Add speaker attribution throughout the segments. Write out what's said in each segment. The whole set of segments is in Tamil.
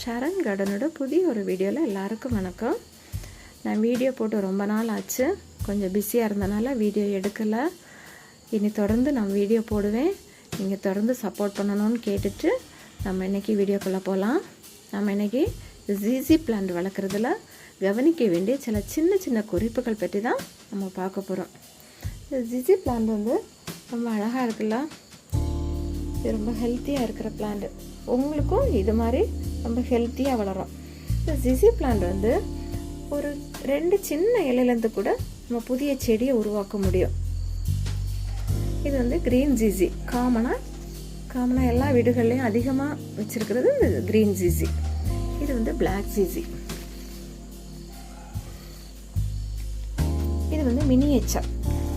Speaker 1: ஷரண் கார்டனோட புதிய ஒரு வீடியோவில் எல்லாருக்கும் வணக்கம். நான் வீடியோ போட்டு ரொம்ப நாள் ஆச்சு. கொஞ்சம் பிஸியாக இருந்தனால வீடியோ எடுக்கலை. இனி தொடர்ந்து நான் வீடியோ போடுவேன். நீங்கள் தொடர்ந்து சப்போர்ட் பண்ணணும்னு கேட்டுட்டு நம்ம இன்றைக்கி வீடியோக்குள்ளே போகலாம் நம்ம இன்றைக்கி ஜிசி பிளான்ட் வளர்க்குறதுல கவனிக்க வேண்டிய சில சின்ன சின்ன குறிப்புகள் பற்றி தான் நம்ம பார்க்க போகிறோம் இந்த ஜிசி பிளான்ட் வந்து ரொம்ப அழகாக இருக்குல்ல? இது ரொம்ப ஹெல்த்தியாக இருக்கிற பிளான்ட் உங்களுக்கும் இது மாதிரி ரொம்ப ஹெல்த்தியாக வளரும். இந்த ஜிசி பிளான்ட் வந்து ஒரு ரெண்டு சின்ன இலையிலேருந்து கூட நம்ம புதிய செடியை உருவாக்க முடியும். இது வந்து க்ரீன் ஜிசி காமனாக காமனாக எல்லா வீடுகள்லையும் அதிகமாக வச்சுருக்கிறது இந்த க்ரீன் ஜிசி இது வந்து பிளாக் ஜிசி இது வந்து மினியேச்சர்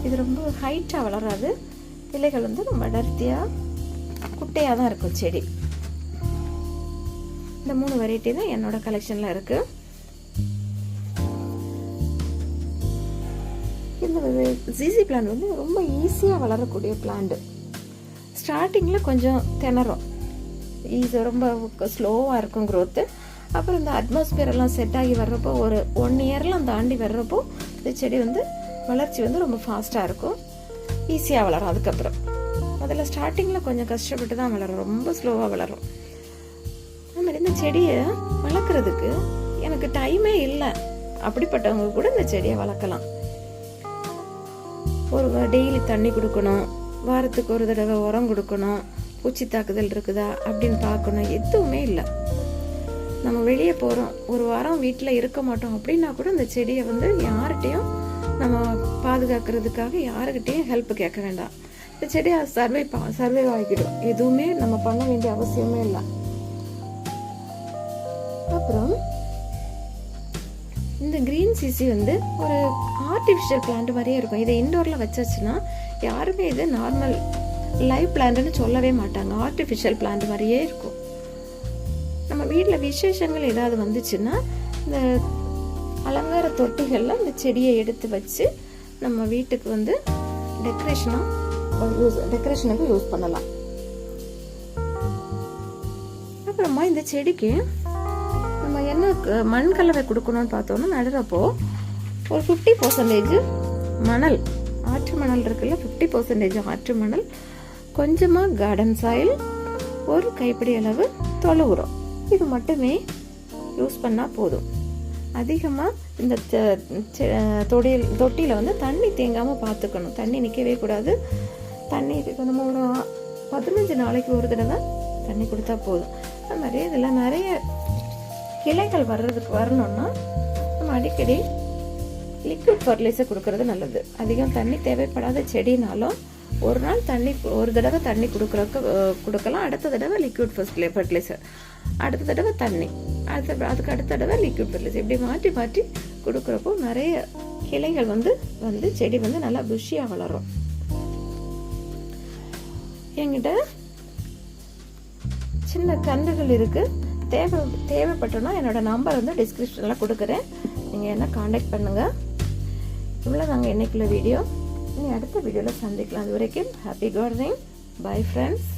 Speaker 1: இது ரொம்ப ஹைட்டாக வளராது. இலைகள் வந்து ரொம்ப அடர்த்தியாக குட்டையாக தான் இருக்கும் செடி. இந்த மூணு வெரைட்டி தான் என்னோட கலெக்ஷனில் இருக்கு. இந்த ஜிசி பிளான்ட் வந்து ரொம்ப ஈஸியாக வளரக்கூடிய பிளான்ட் ஸ்டார்டிங்கில் கொஞ்சம் திணறும். ஈஸி ரொம்ப ஸ்லோவாக இருக்கும் க்ரோத்து அப்புறம் இந்த அட்மாஸ்பியர் எல்லாம் செட் ஆகி வர்றப்போ ஒரு ஒன் இயர்லாம் தாண்டி வர்றப்போ இந்த செடி வந்து வளர்ச்சி வந்து ரொம்ப ஃபாஸ்ட்டாக இருக்கும். ஈஸியாக வளரும் அதுக்கப்புறம். அதில் ஸ்டார்டிங்கில் கொஞ்சம் கஷ்டப்பட்டு தான் வளரும். ரொம்ப ஸ்லோவாக வளரும். அது மாதிரி இந்த செடியை வளர்க்குறதுக்கு எனக்கு டைமே இல்லை. அப்படிப்பட்டவங்க கூட இந்த செடியை வளர்க்கலாம். ஒரு டெய்லி தண்ணி கொடுக்கணும். வாரத்துக்கு ஒரு தடவை உரம் கொடுக்கணும். பூச்சி தாக்குதல் இருக்குதா அப்படின்னு பார்க்கணும். எதுவுமே இல்லை. நம்ம வெளியே போகிறோம் ஒரு வாரம் வீட்டில் இருக்க மாட்டோம். அப்படின்னா கூட இந்த செடியை வந்து யார்கிட்டையும் நம்ம பாதுகாக்கிறதுக்காக யாருக்கிட்டேயும் ஹெல்ப் கேட்க வேண்டாம். இந்த செடியை சர்வை சர்வை ஆகிடும். எதுவுமே நம்ம பண்ண வேண்டிய அவசியமே இல்லை. அப்புறம் இந்த கிரீன் சிசி வந்து ஒரு ஆர்டிஃபிஷியல் பிளான்ட் மாதிரியே இருக்கும். இதை இன்டோரில் வச்சாச்சுன்னா யாருமே இது நார்மல் லைவ் பிளான்ட்னு சொல்லவே மாட்டாங்க. ஆர்டிஃபிஷியல் பிளான்ட் மாதிரியே இருக்கும். நம்ம வீட்டில் விசேஷங்கள் ஏதாவது வந்துச்சுன்னா இந்த அலங்கார தொட்டிகளில் இந்த செடியை எடுத்து வச்சு நம்ம வீட்டுக்கு வந்து டெக்கரேஷனாக யூஸ் டெக்கரேஷனுக்கு யூஸ் பண்ணலாம். அப்புறமா இந்த செடிக்கு நம்ம என்ன மண் கலவை கொடுக்கணும்னு பார்த்தோம்னா நடுறப்போ ஒரு ஃபிஃப்டி பர்சன்டேஜ் மணல் ஆற்று மணல் இருக்குல்ல ஃபிஃப்டி பர்சன்டேஜ் ஆற்று மணல் கொஞ்சமாக கார்டன் சாயில் ஒரு கைப்பிடி அளவு தொலை உரம். இது மட்டுமே யூஸ் பண்ணால் போதும். அதிகமாக இந்த தொடியில் தொட்டியில் வந்து தண்ணி தேங்காமல் பார்த்துக்கணும். தண்ணி நிற்கவே கூடாது. தண்ணி நம்ம ஒரு பதினஞ்சு நாளைக்கு ஒரு தடவை தண்ணி கொடுத்தா போதும். அது மாதிரி இதில் நிறைய கிளைகள் வர்றதுக்கு வரணும்னா நம்ம அடிக்கடி லிக்விட் ஃபர்டிலைசர் கொடுக்கறது நல்லது. அதிகம் தண்ணி தேவைப்படாத செடினாலும் ஒரு நாள் தண்ணி ஒரு தடவை தண்ணி கொடுக்குறக்கு கொடுக்கலாம். அடுத்த தடவை லிக்விட் ஃபர்டிலைசர் அடுத்த தடவை தண்ணி. அடுத்த அதுக்கு அடுத்த தடவை லிக்விட் ஃபர்டிலைசர் இப்படி மாற்றி மாற்றி கொடுக்குறப்போ நிறைய கிளைகள் வந்து வந்து செடி வந்து நல்லா புஷியாக வளரும். என்கிட்ட சின்ன கன்றுகள் இருக்குது தேவை தேவைப்பட்டோன்னா என்னோடய நம்பர் வந்து டிஸ்கிரிப்ஷனில் கொடுக்குறேன். நீங்கள் என்ன காண்டாக்ட் பண்ணுங்கள் இவ்வளோ நாங்கள் இன்றைக்குள்ள வீடியோ இனி அடுத்த வீடியோவில் சந்திக்கலாம். அது வரைக்கும் ஹாப்பி கார்டனிங் பை ஃப்ரெண்ட்ஸ்